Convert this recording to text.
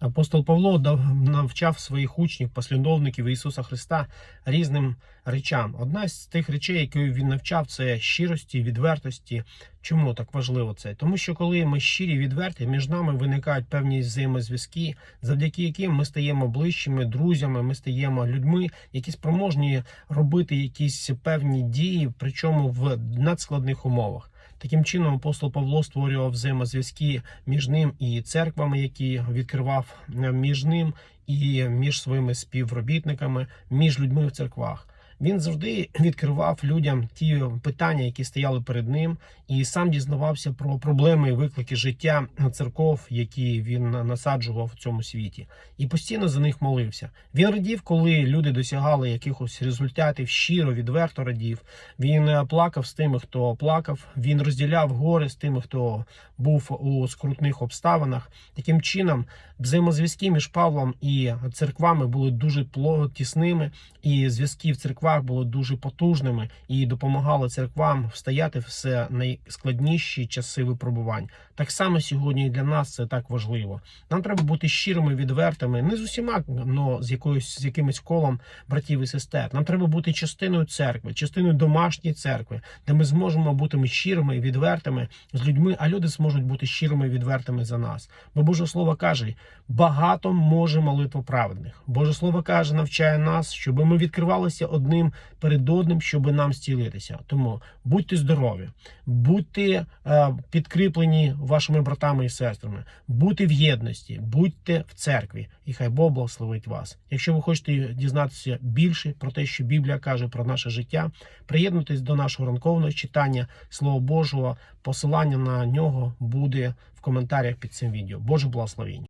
Апостол Павло навчав своїх учнів, послідовників Ісуса Христа різним речам. Одна з тих речей, які він навчав, це щирості, відвертості. Чому так важливо це? Тому що коли ми щирі, відверті, між нами виникають певні взаємозв'язки, завдяки яким ми стаємо ближчими друзями, ми стаємо людьми, які спроможні робити якісь певні дії, причому в надскладних умовах. Таким чином, апостол Павло створював взаємозв'язки між ним і церквами, які відкривав між ним і між своїми співробітниками, між людьми в церквах. Він завжди відкривав людям ті питання, які стояли перед ним, і сам дізнавався про проблеми і виклики життя церков, які він насаджував в цьому світі, і постійно за них молився. Він радів, коли люди досягали якихось результатів, щиро, відверто радів. Він е, плакав з тими, хто плакав. Він розділяв горе з тими, хто був у скрутних обставинах. Таким чином, взаємозв'язки між Павлом і церквами були дуже пло- тісними, і зв'язки в церквах були дуже потужними і допомагали церквам встояти все найскладніші часи випробувань. Так само сьогодні і для нас це так важливо. Нам треба бути щирими, відвертими, не з усіма, але з якоюсь з якимось колом братів і сестер. Нам треба бути частиною церкви, частиною домашньої церкви, де ми зможемо бути щирими відвертими з людьми, а люди зможуть бути щирими відвертими за нас. Бо Боже Слово каже: багато може молитва праведних. Боже Слово каже, навчає нас, щоб ми відкривалися одним перед одним, щоб нам зцілитися. Тому будьте здорові, будьте е, підкріплені вашими братами і сестрами, будьте в єдності, будьте в церкві, і хай Бог благословить вас. Якщо ви хочете дізнатися більше про те, що Біблія каже про наше життя, приєднуйтесь до нашого ранкового читання Слова Божого. Посилання на нього буде в коментарях під цим відео. Боже благословіння.